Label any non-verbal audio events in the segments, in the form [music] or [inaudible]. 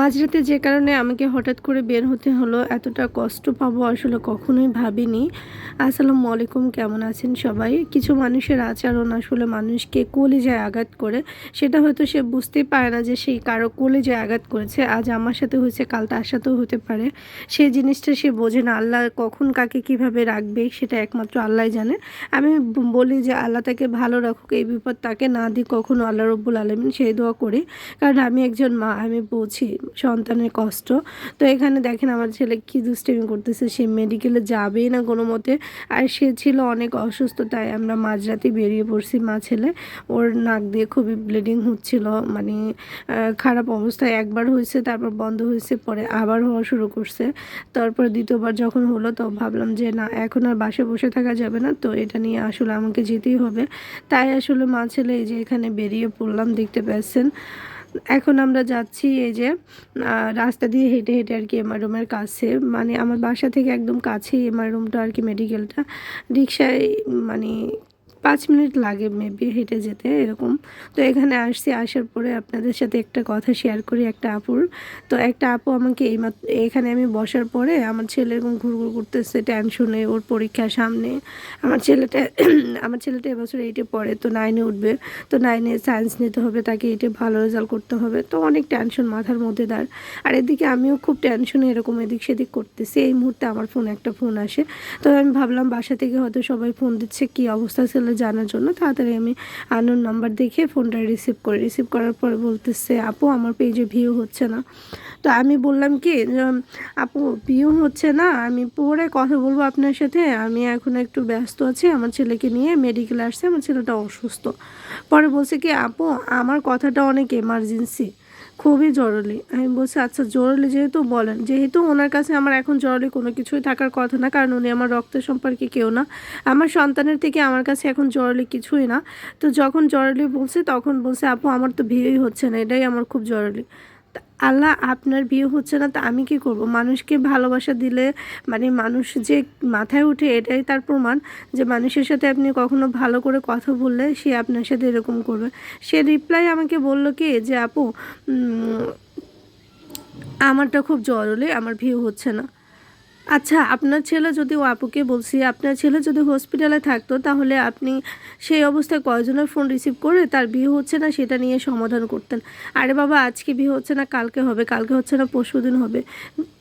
মাঝরাতে যে কারণে আমাকে হঠাৎ করে বের হতে হলো, এতটা কষ্ট পাবো আসলে কখনোই ভাবিনি। আসসালামু আলাইকুম, কেমন আছেন সবাই? কিছু মানুষের আচরণ আসলে মানুষকে কলেজায় আঘাত করে, সেটা হয়তো সে বুঝতেই পারে না যে সেই কারও কলেজায় আঘাত করেছে। আজ আমার সাথে হয়েছে, কাল তার সাথেও হতে পারে। সেই জিনিসটা সে বোঝে না, আল্লাহ কখন কাকে কীভাবে রাখবে সেটা একমাত্র আল্লাহ জানে। আমি বলি যে আল্লাহ তাকে ভালো রাখুক, এই বিপদ তাকে না দিই কখনো আল্লাহ রব্বুল আলমিন সেই দোয়া করি। কারণ আমি একজন মা, আমি বুঝি সন্তানের কষ্ট। তো এখানে দেখেন আমার ছেলে কি দুষ্টামি করতেছে, সে মেডিকেলে যাবেই না কোনো মতে। আর সে ছিল অনেক অসুস্থ, তাই আমরা মাঝরাতে বেরিয়ে পড়ছি মা ছেলে। ওর নাক দিয়ে খুবই ব্লিডিং হচ্ছিল মানে খারাপ অবস্থায় একবার হয়েছে, তারপর বন্ধ হয়েছে, পরে আবার হওয়া শুরু করছে। তারপর দ্বিতীয়বার যখন হলো, তো ভাবলাম যে, না, এখন আর বাসে বসে থাকা যাবে না, তো এটা নিয়ে আসলে আমাকে যেতেই হবে। তাই আসলে মা ছেলে এই যে এখানে বেরিয়ে পড়লাম, দেখতে পাচ্ছেন। এখন আমরা যাচ্ছি এই যে রাস্তা দিয়ে হেঁটে হেঁটে আর কি এমআর রুমের কাছে। মানে আমার বাসা থেকে একদম কাছেই এমআর রুমটা আর কি মেডিকেলটা রিক্সায় মানে পাঁচ মিনিট লাগে মেবি হেঁটে যেতে, এরকম। তো এখানে আসছি, আসার পরে আপনাদের সাথে একটা কথা শেয়ার করি, একটা আপুর। তো একটা আপু আমাকে এই এখানে আমি বসার পরে আমার ছেলে এরকম ঘুরঘুর করতেছে টেনশনে ওর পরীক্ষা সামনে। আমার ছেলেটা [clears throat] আমার ছেলেটা এবছর এইটে পড়ে, তো নাইনে উঠবে। তো নাইনে সায়েন্স নিতে হবে, তাকে এইটে ভালো রেজাল্ট করতে হবে। তো অনেক টেনশন মাথার মধ্যে দাঁড় আর এদিকে আমিও খুব টেনশনে এরকম এদিক সেদিক করতেছি। এই মুহূর্তে আমার ফোন একটা ফোন আসে। তো আমি ভাবলাম বাসা থেকে হয়তো সবাই ফোন দিচ্ছে, কি অবস্থা ছিল জানার জন্য তাড়াতাড়ি আমি আনুর নাম্বার দেখে ফোনটা রিসিভ করি। রিসিভ করার পর বলতেছে, আপু, আমার পেজে ভিউ হচ্ছে না। তো আমি বললাম কি আপু ভিউ হচ্ছে না, আমি পরে কথা বলব আপনার সাথে। আমি এখন একটু ব্যস্ত আছি, আমার ছেলেকে নিয়ে মেডিকেল আসছে, আমার ছেলেটা অসুস্থ। পরে বলছে কি, আপু, আমার কথাটা অনেক এমার্জেন্সি খুবই জরুরি। আমি বলছি আচ্ছা জরুরি যেহেতু বলেন, যেহেতু ওনার কাছে আমার এখন জরুরি কোনো কিছুই থাকার কথা না, কারণ উনি আমার রক্ত সম্পর্কে কেউ না, আমার সন্তানের থেকে আমার কাছে এখন জরুরি কিছুই না। তো যখন জরুরি বলছে, তখন বলছে, আপু, আমার তো ভিড়ই হচ্ছে না, এটাই আমার খুব জরুরি। আল্লাহ আপনার বিয়ে হচ্ছে না, তা আমি কি করব? মানুষকে ভালোবাসা দিলে মানে মানুষ যে মাথায় উঠে এটাই তার প্রমাণ যে মানুষের সাথে আপনি কখনো ভালো করে কথা বললে সে আপনার সাথে এরকম করবে। সে রিপ্লাই আমাকে বলল কি যে, আপু আমারটা খুব জরুরি, আমার ভিউ হচ্ছে না। আচ্ছা আপনার ছেলে যদি ও আপুকে বলছি, আপনার ছেলে যদি হসপিটালে থাকতো, তাহলে আপনি সেই অবস্থায় কয়জনের ফোন রিসিভ করে তার বিয়ে হচ্ছে না সেটা নিয়ে সমাধান করতেন? আরে বাবা, আজকে বিয়ে হচ্ছে না, কালকে হবে, কালকে হচ্ছে না, পরশুদিন হবে।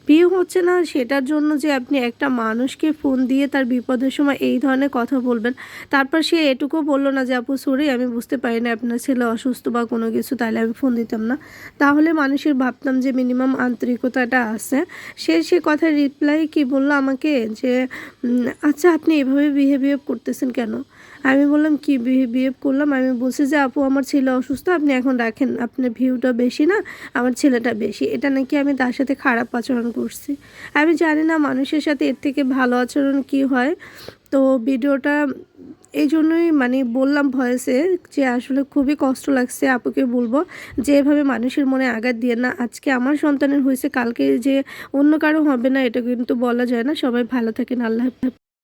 বিয়ে হচ্ছে না, সেটার জন্য যে আপনি একটা মানুষকে ফোন দিয়ে তার বিপদের সময় এই ধরনের কথা বলবেন। তারপর সে এটুকু বলল না যে, আপু সরি আমি বুঝতে পারি না আপনার ছেলে অসুস্থ বা কোনো কিছু, তাহলে আমি ফোন দিতাম না। তাহলে মানুষের ভাবতাম যে মিনিমাম আন্তরিকতাটা আছে। সে সে কথার রিপ্লাই কি বলল আমাকে? যে আচ্ছা আপনি এভাবে বিহেভিভ করতেছেন কেন? আমি বললাম, কি বিহেভ করলাম? আমি বলছি যে, আপু, আমার ছেলে অসুস্থ, আপনি এখন রাখেন। আপনার ভিউটা বেশি না, আমার ছেলেটা বেশি। এটা নাকি আমি তার সাথে খারাপ আচরণ করছি। আমি জানি না মানুষের সাথে এর থেকে ভালো আচরণ কি হয়। তো ভিডিওটা এই জন্যই মানে বললাম ভয়েসে যে, আসলে খুবই কষ্ট লাগছে আপুকে বলব যে, এভাবে মানুষের মনে আঘাত দিয়ে না। আজকে আমার সন্তানের হয়েছে, কালকে যে অন্য কারও হবে না, এটা কিন্তু বলা যায় না। সবাই ভালো থাকেন, আল্লাহ।